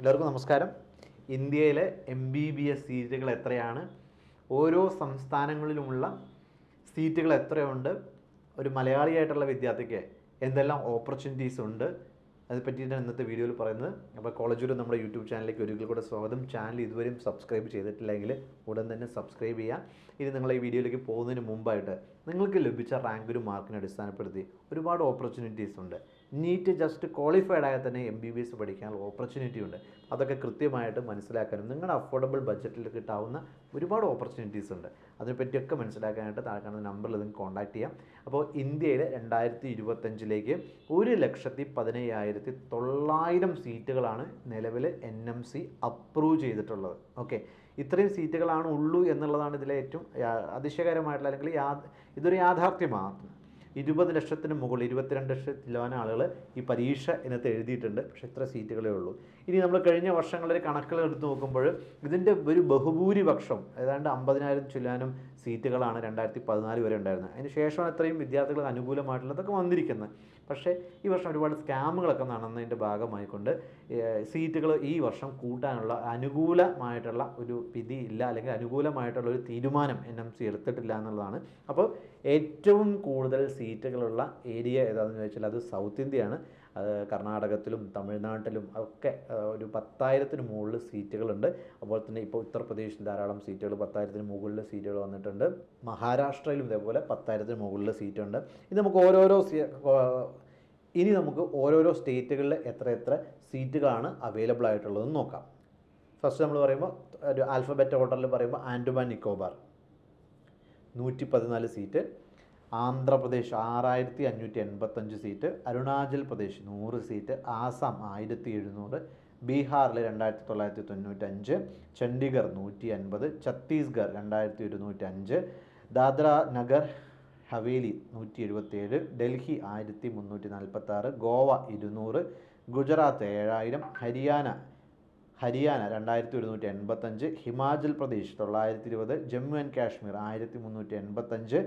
എല്ലാവർക്കും നമസ്കാരം. ഇന്ത്യയിലെ എം ബി ബി എസ് സീറ്റുകൾ എത്രയാണ്? ഓരോ സംസ്ഥാനങ്ങളിലുമുള്ള സീറ്റുകൾ എത്രയുണ്ട്? ഒരു മലയാളിയായിട്ടുള്ള വിദ്യാർത്ഥിക്ക് എന്തെല്ലാം ഓപ്പർച്യൂണിറ്റീസ് ഉണ്ട്? അത് പറ്റിയിട്ടാണ് ഇന്നത്തെ വീഡിയോയിൽ പറയുന്നത്. അപ്പോൾ കോളേജ് ഒരു നമ്മുടെ യൂട്യൂബ് ചാനലിലേക്ക് ഒരിക്കൽ കൂടെ സ്വാഗതം. ചാനൽ ഇതുവരെയും സബ്സ്ക്രൈബ് ചെയ്തിട്ടില്ലെങ്കിൽ ഉടൻ തന്നെ സബ്സ്ക്രൈബ് ചെയ്യുക. ഇനി നിങ്ങൾ ഈ വീഡിയോയിലേക്ക് പോകുന്നതിന് മുമ്പായിട്ട് നിങ്ങൾക്ക് ലഭിച്ച റാങ്ക് ഒരു മാർക്കിനെ അടിസ്ഥാനപ്പെടുത്തി ഒരുപാട് ഓപ്പർച്യൂണിറ്റീസ് ഉണ്ട്. നീറ്റ് ജസ്റ്റ് ക്വാളിഫൈഡ് ആയാൽ തന്നെ എം ബി ബി എസ് പഠിക്കാനുള്ള ഓപ്പർച്യൂണിറ്റി ഉണ്ട്. അതൊക്കെ കൃത്യമായിട്ട് മനസ്സിലാക്കാനും നിങ്ങളുടെ അഫോർഡബിൾ ബഡ്ജറ്റിൽ കിട്ടാവുന്ന ഒരുപാട് ഓപ്പർച്യൂണിറ്റീസ് ഉണ്ട്. അതിനെപ്പറ്റിയൊക്കെ മനസ്സിലാക്കാനായിട്ട് താഴെ കാണുന്ന നമ്പറിൽ നിങ്ങൾക്ക് കോൺടാക്ട് ചെയ്യാം. അപ്പോൾ ഇന്ത്യയിൽ രണ്ടായിരത്തി ഇരുപത്തഞ്ചിലേക്ക് ഒരു ലക്ഷത്തി പതിനയ്യായിരത്തി തൊള്ളായിരം സീറ്റുകളാണ് നിലവിൽ എൻ എം സി അപ്രൂവ് ചെയ്തിട്ടുള്ളത്. ഓക്കെ ഇത്രയും സീറ്റുകളാണ് ഉള്ളൂ എന്നുള്ളതാണ് ഇതിലെ ഏറ്റവും അതിശയകരമായിട്ടുള്ള അല്ലെങ്കിൽ യാ ഇതൊരു യാഥാർത്ഥ്യമാണ് ഇരുപത് ലക്ഷത്തിന് മുകളിൽ ഇരുപത്തിരണ്ട് ലക്ഷത്തിലാണ് ആളുകൾ ഈ പരീക്ഷ ഇന്നത്തെ എഴുതിയിട്ടുണ്ട്. പക്ഷെ ഇത്ര സീറ്റുകളേ ഉള്ളൂ. ഇനി നമ്മൾ കഴിഞ്ഞ വർഷങ്ങളിൽ കണക്കുകൾ എടുത്ത് നോക്കുമ്പോൾ ഇതിന്റെ ഒരു ബഹുഭൂരിപക്ഷം ഏതാണ്ട് അമ്പതിനായിരം ചില്ലാനും സീറ്റുകളാണ് രണ്ടായിരത്തി പതിനാല് വരെ ഉണ്ടായിരുന്നത്. അതിന് ശേഷമാണ് ഇത്രയും വിദ്യാർത്ഥികൾക്ക് അനുകൂലമായിട്ടുള്ളതൊക്കെ വന്നിരിക്കുന്നത്. പക്ഷേ ഈ വർഷം ഒരുപാട് സ്കാമുകളൊക്കെ നടന്നതിന്റെ ഭാഗമായിക്കൊണ്ട് സീറ്റുകൾ ഈ വർഷം കൂട്ടാനുള്ള അനുകൂലമായിട്ടുള്ള ഒരു വിധി ഇല്ല അല്ലെങ്കിൽ അനുകൂലമായിട്ടുള്ള ഒരു തീരുമാനം എൻ എം സി എടുത്തിട്ടില്ല എന്നുള്ളതാണ്. അപ്പോൾ ഏറ്റവും കൂടുതൽ സീറ്റുകളുള്ള ഏരിയ ഏതാണെന്ന് ചോദിച്ചാൽ അത് സൗത്ത് ഇന്ത്യയാണ്. അത് കർണാടകത്തിലും തമിഴ്നാട്ടിലും ഒക്കെ ഒരു പത്തായിരത്തിന് മുകളിൽ സീറ്റുകളുണ്ട്. അതുപോലെ തന്നെ ഇപ്പോൾ ഉത്തർപ്രദേശിൽ ധാരാളം സീറ്റുകൾ പത്തായിരത്തിന് മുകളിൽ സീറ്റുകൾ വന്നിട്ടുണ്ട്. മഹാരാഷ്ട്രയിലും ഇതേപോലെ പത്തായിരത്തിന് മുകളിൽ സീറ്റുണ്ട്. ഇത് നമുക്ക് ഓരോരോ ഇനി നമുക്ക് ഓരോരോ സ്റ്റേറ്റുകളിൽ എത്ര എത്ര സീറ്റുകളാണ് അവൈലബിൾ ആയിട്ടുള്ളതെന്ന് നോക്കാം. ഫസ്റ്റ് നമ്മൾ പറയുമ്പോൾ ഒരു ആൽഫബറ്റ് ഓർഡറിൽ പറയുമ്പോൾ ആൻഡുമാൻ നിക്കോബാർ. നൂറ്റി പതിനാല് സീറ്റ്. ആന്ധ്രാപ്രദേശ് ആറായിരത്തി അഞ്ഞൂറ്റി എൺപത്തഞ്ച് സീറ്റ് അരുണാചൽ പ്രദേശ് നൂറ് സീറ്റ് ആസാം ആയിരത്തി എഴുന്നൂറ് ബീഹാറിൽ രണ്ടായിരത്തി തൊള്ളായിരത്തി തൊണ്ണൂറ്റഞ്ച് ചണ്ഡീഗർ നൂറ്റി അൻപത് ഛത്തീസ്ഗഡ് രണ്ടായിരത്തി ഇരുന്നൂറ്റഞ്ച് ദാദ്ര നഗർ ഹവേലി നൂറ്റി എഴുപത്തിയേഴ് ഡൽഹി ആയിരത്തി മുന്നൂറ്റി നാൽപ്പത്തി ആറ് ഗോവ ഇരുന്നൂറ് ഗുജറാത്ത് ഏഴായിരം ഹരിയാന ഹരിയാന രണ്ടായിരത്തി ഒരുന്നൂറ്റി എൺപത്തഞ്ച് ഹിമാചൽ പ്രദേശ് തൊള്ളായിരത്തി ഇരുപത് ജമ്മു ആൻഡ് കാശ്മീർ ആയിരത്തി മുന്നൂറ്റി എൺപത്തഞ്ച്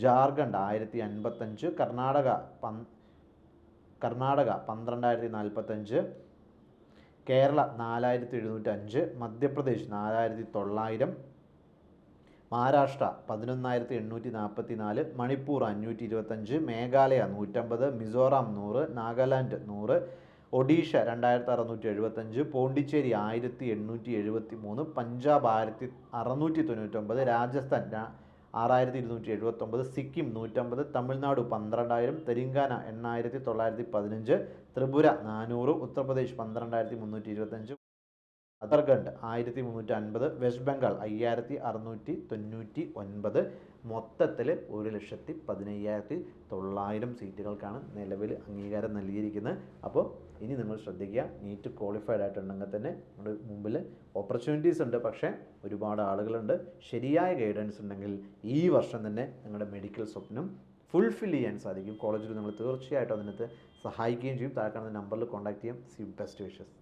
ജാർഖണ്ഡ് ആയിരത്തി അൻപത്തഞ്ച് കർണാടക പൻ കർണാടക പന്ത്രണ്ടായിരത്തി നാൽപ്പത്തഞ്ച് കേരള നാലായിരത്തി എഴുന്നൂറ്റഞ്ച് മധ്യപ്രദേശ് നാലായിരത്തി തൊള്ളായിരം മഹാരാഷ്ട്ര പതിനൊന്നായിരത്തി എണ്ണൂറ്റി നാൽപ്പത്തി നാല് മണിപ്പൂർ അഞ്ഞൂറ്റി ഇരുപത്തഞ്ച് മേഘാലയ നൂറ്റമ്പത് മിസോറാം നൂറ് നാഗാലാൻഡ് നൂറ് ഒഡീഷ രണ്ടായിരത്തി അറുന്നൂറ്റി എഴുപത്തഞ്ച് പോണ്ടിച്ചേരി ആയിരത്തി എണ്ണൂറ്റി എഴുപത്തി മൂന്ന് പഞ്ചാബ് ആയിരത്തി അറുന്നൂറ്റി തൊണ്ണൂറ്റൊമ്പത് രാജസ്ഥാൻ ആറായിരത്തി ഇരുന്നൂറ്റി എഴുപത്തൊമ്പത് സിക്കിം നൂറ്റമ്പത് തമിഴ്നാട് പന്ത്രണ്ടായിരം തെലങ്കാന എണ്ണായിരത്തി തൊള്ളായിരത്തി പതിനഞ്ച് ത്രിപുര നാനൂറ് ഉത്തർപ്രദേശ് പന്ത്രണ്ടായിരത്തി മുന്നൂറ്റി ഇരുപത്തഞ്ച് ഉത്തരാഖണ്ഡ് ആയിരത്തി മുന്നൂറ്റി അൻപത് വെസ്റ്റ് ബംഗാൾ അയ്യായിരത്തി അറുന്നൂറ്റി തൊണ്ണൂറ്റി ഒൻപത് മൊത്തത്തിൽ ഒരു ലക്ഷത്തി പതിനയ്യായിരത്തി തൊള്ളായിരം സീറ്റുകൾക്കാണ് നിലവിൽ അംഗീകാരം നൽകിയിരിക്കുന്നത്. അപ്പോൾ ഇനി നിങ്ങൾ ശ്രദ്ധിക്കുക നീറ്റ് ക്വാളിഫൈഡ് ആയിട്ടുണ്ടെങ്കിൽ തന്നെ നമ്മുടെ മുമ്പിൽ ഓപ്പർച്യൂണിറ്റീസ് ഉണ്ട്. പക്ഷേ ഒരുപാട് ആളുകളുണ്ട്. ശരിയായ ഗൈഡൻസ് ഉണ്ടെങ്കിൽ ഈ വർഷം തന്നെ നിങ്ങളുടെ മെഡിക്കൽ സ്വപ്നം ഫുൾഫിൽ ചെയ്യാൻ സാധിക്കും. കോളേജിൽ നിങ്ങൾ തീർച്ചയായിട്ടും അതിനകത്ത് സഹായിക്കുകയും ചെയ്യും. താഴെ കാണുന്ന നമ്പറിൽ കോൺടാക്ട് ചെയ്യാം. C best wishes